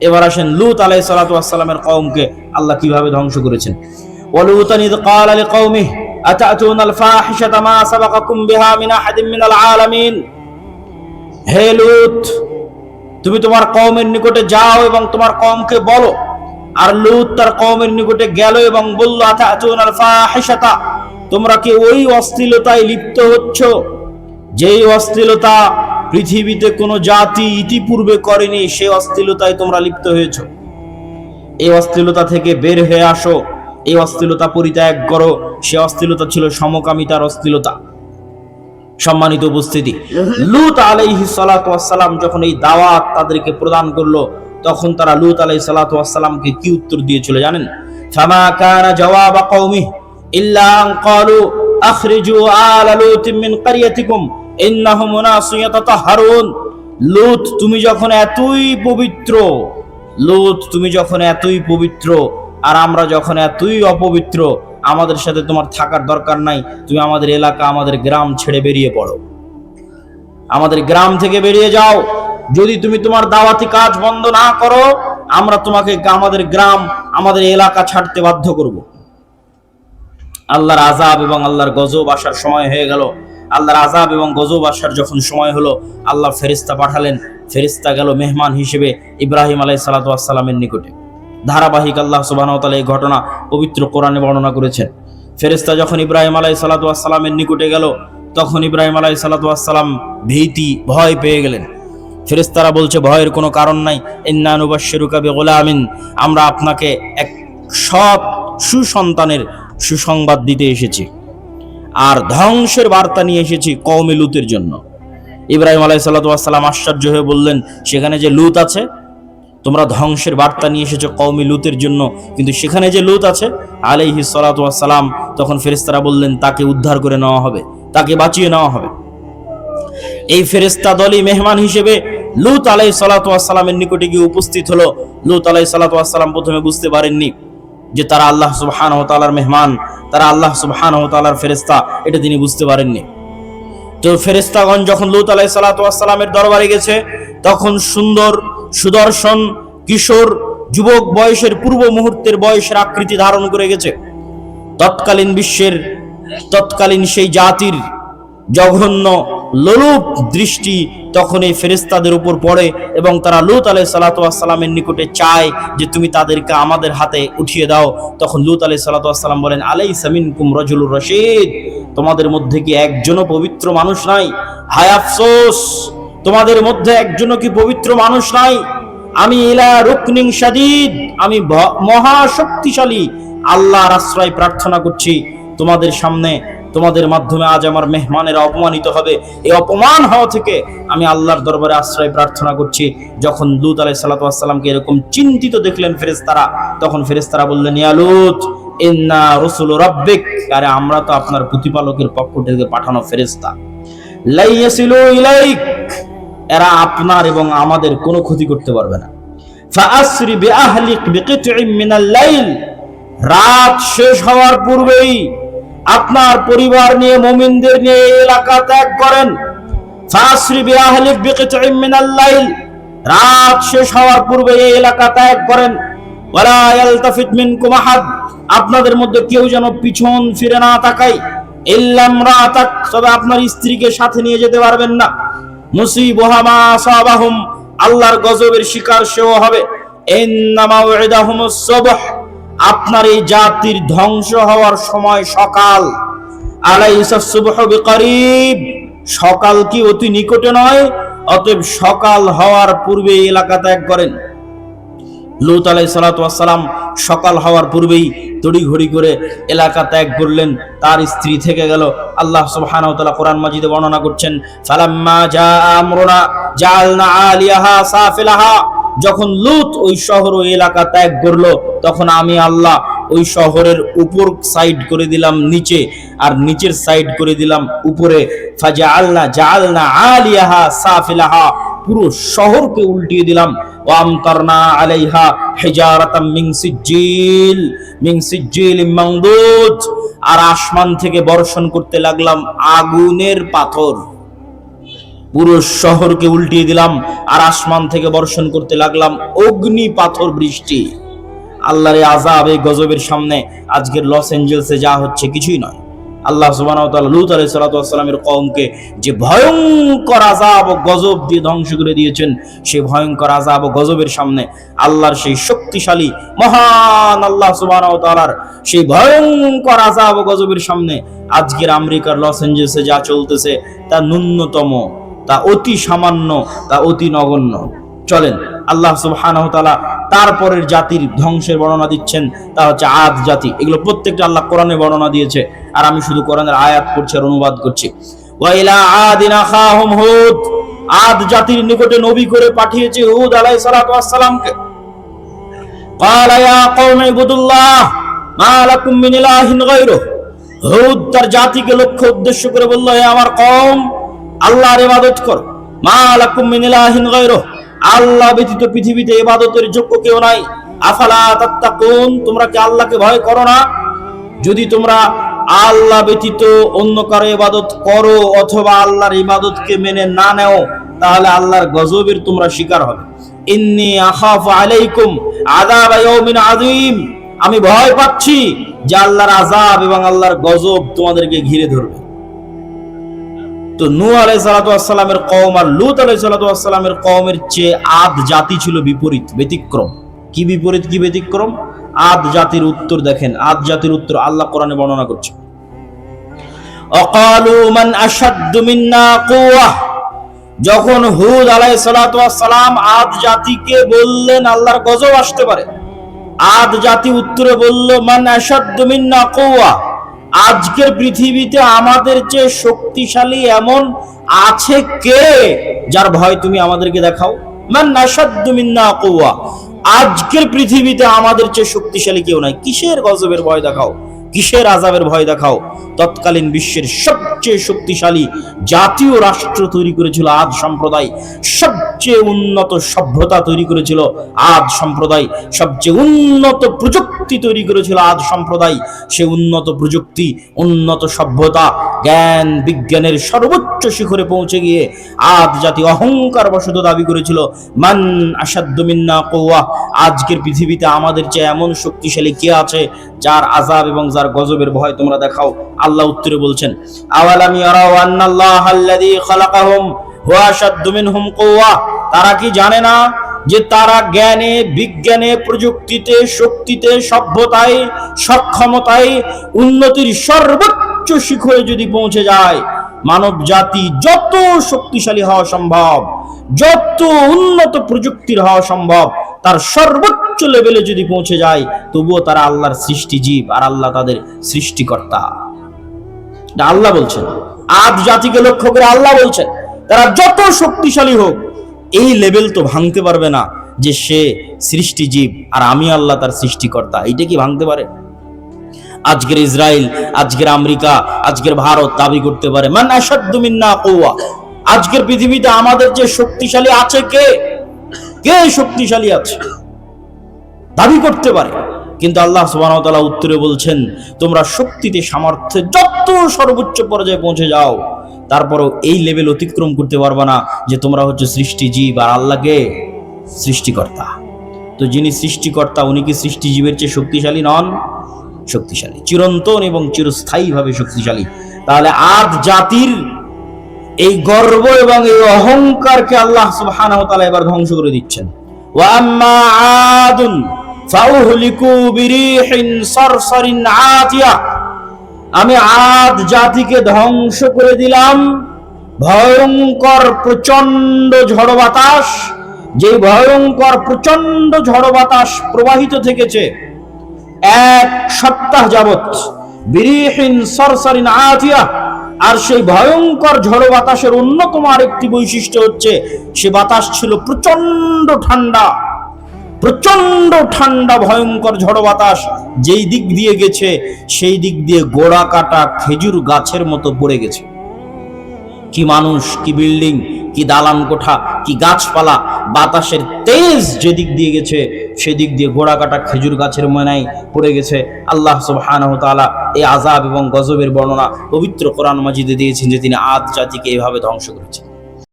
এবার আসেন লুত আলাই সালাতামের কওমকে আল্লাহ কিভাবে ধ্বংস করেছেন ولوطا إذ قال لقومه أتأتون الفاحشة ما سبقكم بها من أحد من العالمين হে লুত তুমি তোমার কওমের নিকটে যাও এবং তোমার কওমকে বলো আর লুত তার কওমের নিকটে গেল এবং বলল আতাতুন আল ফাহিশাতা তোমরা কি ওই অশ্লীলতায় লিপ্ত হচ্ছ যেই অশ্লীলতা পৃথিবীতে কোনো জাতি ইতিপূর্বে করেনি সেই অশ্লীলতায় তোমরা লিপ্ত হয়েছো। এই অশ্লীলতা থেকে বের হয়ে আসো। এই অশ্লীলতা পরিত্যাগ করো। সে অশ্লীলতা ছিল সমকামিতার অশ্লীলতা সম্মানিত উপস্থিতি, লুত আলাইহি সালাম যখন এই দাওয়াত তাদেরকে প্রদান করল, তখন তারা লুত আলাইহি সালাতামকে কি উত্তর দিয়েছিল জানেন? ফামা কানা কওমি ইল্লা আন ক্বালু আখরিজু আলা লুত মিন ক্বরিয়াতিকুম ইয়াতাতাহহারুন লুত, তুমি যখন এতই পবিত্র, লুত, তুমি যখন এতই পবিত্র, আর আমরা যখন এতই অপবিত্র, আমাদের সাথে তোমার থাকার দরকার নাই, তুমি আমাদের এলাকা, আমাদের গ্রাম ছেড়ে বেরিয়ে পড়ো। আমাদের গ্রাম থেকে বেরিয়ে যাও। যদি তুমি তোমার দাওয়াতি কাজ বন্ধ না করো, আমরা তোমাকে আমাদের গ্রাম, আমাদের এলাকা ছাড়তে বাধ্য করব। আল্লাহর আজাব এবং আল্লাহর গজব আসার সময় হয়ে গেল। আল্লাহর আজাব এবং গজব আসার যখন সময় হলো, আল্লাহ ফেরিস্তা পাঠালেন। ফেরিস্তা গেল মেহমান হিসেবে ইব্রাহিম আলাই সালাতামের নিকটে। ধারাবাহিক আল্লাহ সুবাহ এই ঘটনা পবিত্র কোরআনে বর্ণনা করেছেন। ফেরিস্তা যখন ইব্রাহিম আলাই সালাতামের নিকটে গেল, তখন ইব্রাহিম আলাই সালাতাম ভীতি, ভয় পেয়ে গেলেন। ফেরেস্তারা বলছে, ভয়ের কোনো কারণ নাই। ইন্নানুবাসেরুকাবে গোলামিন আমরা আপনাকে এক সব সুসন্তানের সুসংবাদ দিতে এসেছি। আর ধ্বংসের বার্তা নিয়ে এসেছি কওমে লুতের জন্য। ইব্রাহিম আলাই সাল্লাম আশ্চর্য হয়ে বললেন, সেখানে যে লুত আছে, তোমরা ধ্বংসের বার্তা নিয়ে এসেছ কওমি লুতের জন্য, কিন্তু সেখানে যে লুত আছে আলাইহি সালাম তখন ফেরেস্তারা বললেন, তাকে উদ্ধার করে নেওয়া হবে, তাকে বাঁচিয়ে নেওয়া হবে। এই ফেরেস্তা দলই মেহমান হিসেবে লুত আলাই সালাতামের নিকটে গিয়ে উপস্থিত হলো। লুত আলাই সালাতাম প্রথমে বুঝতে পারেননি যে তারা আল্লাহ সুবহান ও তালার মেহমান, তারা আল্লাহ সুবহান ও তালার ফেরেস্তা এটা তিনি বুঝতে পারেননি। তো ফেরেস্তাগণ যখন লুত আলাই সালাতামের দরবারে গেছে, তখন সুন্দর সুদর্শন কিশোর যুবক বয়সের পূর্ব মুহূর্তের বয়সের আকৃতি ধারণ করে গেছে। তৎকালীন বিশ্বের, তৎকালীন সেই জাতির জঘন্য লোলুপ দৃষ্টি তখন এই ফেরেস্তাদের উপর পড়ে এবং তারা লুত আলাই সালাতামের নিকটে চায় যে তুমি তাদেরকে আমাদের হাতে উঠিয়ে দাও। তখন লুত আলাই সালাতাম বলেন আলাই সামিন কুম রজুলুর রশিদ। তোমাদের মধ্যে কি একজনও পবিত্র মানুষ নাই? হায় আফসোস! তোমাদের মধ্যে একজনও কি পবিত্র মানুষ নাই? আমি ইলা রুকনিং সাদিদ আমি মহা শক্তিশালী। আল্লাহর আশ্রয় প্রার্থনা করছি। তোমাদের সামনে তোমাদের মাধ্যমে আজ আমার মেহমানেরা অপমানিত হবে। এই অপমান হওয়া থেকে আমি আল্লাহর দরবারে আশ্রয় প্রার্থনা করছি। যখন লুত আলাই সাল্লাতামকে এরকম চিন্তিত দেখলেন ফেরেস্তারা তখন ফেরেস্তারা বললেন ইয়ালুত ইন্না রসুল রব্বিক। আরে আমরা তো আপনার প্রতিপালকের পক্ষ থেকে পাঠানো ফেরেস্তা লাইয়াসিলু ইলাইক। এরা আপনার এবং আমাদের কোনো ক্ষতি করতে পারবে না। ফাআসরি বিআহলিক বিকিতইম মিনাল লাইল। রাত শেষ হওয়ার পূর্বেই আপনার পরিবার নিয়ে, মুমিনদের নিয়ে এলাকা ত্যাগ করেন। রাত শেষ হওয়ার পূর্বে এই এলাকা ত্যাগ করেন। আপনাদের মধ্যে কেউ যেন পিছন ফিরে না রাতাক তবে আপনার স্ত্রীকে সাথে নিয়ে যেতে পারবেন না। আল্লাহর গজবের শিকার সেও হবে। আপনার এই জাতির ধ্বংস হওয়ার সময় সকাল সুবহ সকাল কি অতি নিকটে নয়? অতএব সকাল হওয়ার পূর্বে এলাকা ত্যাগ করেন। লুত আলাই সালাতাম সকাল হওয়ার পূর্বেই তড়িঘড়ি করে এলাকা ত্যাগ করলেন। তার স্ত্রী থেকে গেল। আল্লাহ সুবহানাহু কোরআন মাজিদে বর্ণনা করছেন, ফালাম্মা জা আমরুনা জাআলনা আলিয়াহা সাফিলাহা। যখন লুত ওই শহর ওই এলাকা ত্যাগ করল, তখন আমি আল্লাহ ওই শহরের উপর সাইড করে দিলাম নিচে, আর নিচের সাইড করে দিলাম উপরে। ফাজা আল্লাহ জাআলনা আলিয়াহা সাফিলাহা। পুরো শহরকে উল্টিয়ে দিলাম। ওয়ামতারনা আলাইহা হিজারাতাম মিন সিজ্জিল মামদুদ আর আসমান থেকে বর্ষণ করতে লাগলাম আগুনের পাথর। পুরো শহরকে উল্টিয়ে দিলাম, আর আসমান থেকে বর্ষণ করতে লাগলাম অগ্নি পাথর বৃষ্টি। আল্লাহর এই আজাব এই গজবের সামনে আজকের লস এঞ্জেলসে যা হচ্ছে কিছুই নয়। আল্লাহ তাআলা লূত আলাইহিস সালাতু ওয়াস সালামের কওমকে যে ভয়ঙ্কর আযাব ও গজব দিয়ে ধ্বংস করে দিয়েছেন, সেই ভয়ঙ্কর আজাব ও গজবের সামনে আল্লাহর সেই শক্তিশালী, মহান আল্লাহ ওয়া সেই ভয়ঙ্কর আযাব ও গজবের সামনে আজকের আমেরিকার লস এঞ্জেলসে যা চলতেছে তা ন্যূনতম তা অতি সামান্য তা অতি নগণ্য চলেন আল্লাহ সুবহানাহু ওয়া তাআলা তারপরের জাতির ধ্বংসের বর্ণনা দিচ্ছেন তা হচ্ছে আদ জাতি এগুলো প্রত্যেকটা আল্লাহ কোরআনে বর্ণনা দিয়েছে আর আমি শুধু কোরআনের আয়াত করছি আর অনুবাদ করছি ওয়াইলা আদিন আখাহুম হুদ আদ জাতির নিকটে নবী করে পাঠিয়েছে হুদ আলাইহিস সালাতু ওয়াস সালামকে قال يا قوم اعبدوا الله ما لكم من اله غيره হুদ তার জাতিকে লক্ষ্য উদ্দেশ্য করে বলল হে আমার কওম আল্লাহর ইবাদত করো। মা লাকুম মিন ইলাহিন গায়রুহ। আল্লাহ ব্যতীত পৃথিবীতে ইবাদতের যোগ্য কেউ নাই। আফালা তাত্তাকুন, তোমরা কি আল্লাহকে ভয় করো না? যদি তোমরা আল্লাহ ব্যতীত অন্য কারও ইবাদত করো অথবা আল্লাহর ইবাদতকে মেনে না নেও, তাহলে আল্লাহর গজবের তোমরা শিকার হবে। ইন্নী আখাফু আলাইকুম আযাব ইয়াউমিন আযীম। আমি ভয় পাচ্ছি যে আল্লাহর আযাব এবং আল্লাহর গজব তোমাদেরকে ঘিরে ধরবে। তো নু আলাইহিস সালাতু ওয়াস সালামের কওম আর লূত আলাইহিস সালাতু ওয়াস সালামের কওমের চেয়ে আদ জাতি ছিল বিপরীত, ব্যতিক্রম। কি বিপরীত, কি ব্যতিক্রম? আদ জাতির উত্তর দেখেন, আদ জাতির উত্তর আল্লাহ কোরআনে বর্ণনা করছে। মান মিন্না যখন হুদ সালাম আদ জাতিকে বললেন, আল্লাহর গজব আসতে পারে। আদ জাতি উত্তরে বলল, মান মিন্না কুওয়া। আজকের পৃথিবীতে আমাদের চেয়ে শক্তিশালী এমন আছে কে যার ভয় তুমি আমাদেরকে দেখাও? আজকের পৃথিবীতে আমাদের চেয়ে শক্তিশালী কেউ নাই। কিসের গজবের ভয় দেখাও? কিসের আজাবের ভয় দেখাও? তৎকালীন বিশ্বের সবচেয়ে শক্তিশালী জাতীয় রাষ্ট্র তৈরি করেছিল আদ সম্প্রদায়। সবচেয়ে উন্নত সভ্যতা তৈরি করেছিল আদ সম্প্রদায়। সবচেয়ে উন্নত প্রযুক্তি তৈরি করেছিল আদ সম্প্রদায়। সে উন্নত প্রযুক্তি, উন্নত সভ্যতা, জ্ঞান, বিজ্ঞানের সর্বোচ্চ শিখরে পৌঁছে গিয়ে আদ জাতি অহংকার বশত দাবি করেছিল, মান আসাদ্দ মিন্না কৌয়া আজকের পৃথিবীতে আমাদের চেয়ে এমন শক্তিশালী কে আছে যার আজাব এবং যার গজবের ভয় তোমরা দেখাও। আল্লাহ উত্তরে বলছেন তারা কি জানে না যে তারা জ্ঞানে, বিজ্ঞানে, প্রযুক্তিতে, শক্তিতে, সভ্যতায়, সক্ষমতায়, উন্নতির সর্বোচ্চ শিখরে যদি পৌঁছে যায়, মানব জাতি যত শক্তিশালী হওয়া সম্ভব, যত উন্নত প্রযুক্তির হওয়া সম্ভব, তার সর্বোচ্চ লেভেলে যদি পৌঁছে যায়, তবুও তারা আল্লাহর সৃষ্টি জীব আর আল্লাহ তাদের সৃষ্টিকর্তা। এটা আল্লাহ বলছেন। আদ জাতিকে লক্ষ্য করে আল্লাহ বলছেন, তারা যত শক্তিশালী হোক, এই লেভেল তো ভাঙতে পারবে না যে সে সৃষ্টি জীব আর আমি আল্লাহ তার সৃষ্টিকর্তা। এইটা কি ভাঙতে পারে? আজকের ইসরায়েল আজকের আমেরিকা, আজকের ভারত দাবি করতে পারে, মান আসাদ্দু মিন্না কৌয়া আজকের পৃথিবীতে আমাদের যে শক্তিশালী আছে কে? কে শক্তিশালী আছে? দাবি করতে পারে। কিন্তু আল্লাহ তাআলা উত্তরে বলছেন, তোমরা শক্তিতে, সামর্থ্যে যত সর্বোচ্চ পর্যায়ে পৌঁছে যাও, তারপরও এই লেভেল অতিক্রম করতে পারবে না যে তোমরা হচ্ছে সৃষ্টিজীব আর আল্লাহকে সৃষ্টিকর্তা। তো যিনি সৃষ্টিকর্তা, উনি কি সৃষ্টিজীবের চেয়ে শক্তিশালী নন? শক্তিশালী। চিরন্তন এবং চিরস্থায়ীভাবে শক্তিশালী। তাহলে আদ জাতির এই গর্ব এবং এই অহংকারকে আল্লাহ তাআলা এবার ধ্বংস করে দিচ্ছেন। ওয়া আম্মা আদুন আমি আদ জাতিকে ধ্বংস করে দিলাম। ভয়ঙ্কর প্রচণ্ড ঝড় বাতাস যে ভয়ঙ্কর প্রচণ্ড ঝড় বাতাস প্রবাহিত থেকেছে, এক সপ্তাহ যাবত বিরিহীন সরসরিন আতিয়া। আর সেই ভয়ঙ্কর ঝড় বাতাসের অন্যতম আরেকটি বৈশিষ্ট্য হচ্ছে, সে বাতাস ছিল প্রচণ্ড ঠান্ডা। প্রচণ্ড ঠান্ডা, ভয়ঙ্কর ঝড় বাতাস যেই দিক দিয়ে গেছে, সেই দিক দিয়ে গোড়া কাটা খেজুর গাছের মতো পড়ে গেছে। কি মানুষ, কি বিল্ডিং, কি দালান কোঠা, কি গাছপালা, বাতাসের তেজ যেদিক দিয়ে গেছে, সেদিক দিয়ে গোড়া কাটা খেজুর গাছের ময়নায় পড়ে গেছে। আল্লাহ সুবহানাহু তাআলা এই আজাব এবং গজবের বর্ণনা পবিত্র কোরআন মাজিদে দিয়েছেন যে তিনি আদ জাতিকে এভাবে ধ্বংস করেছেন।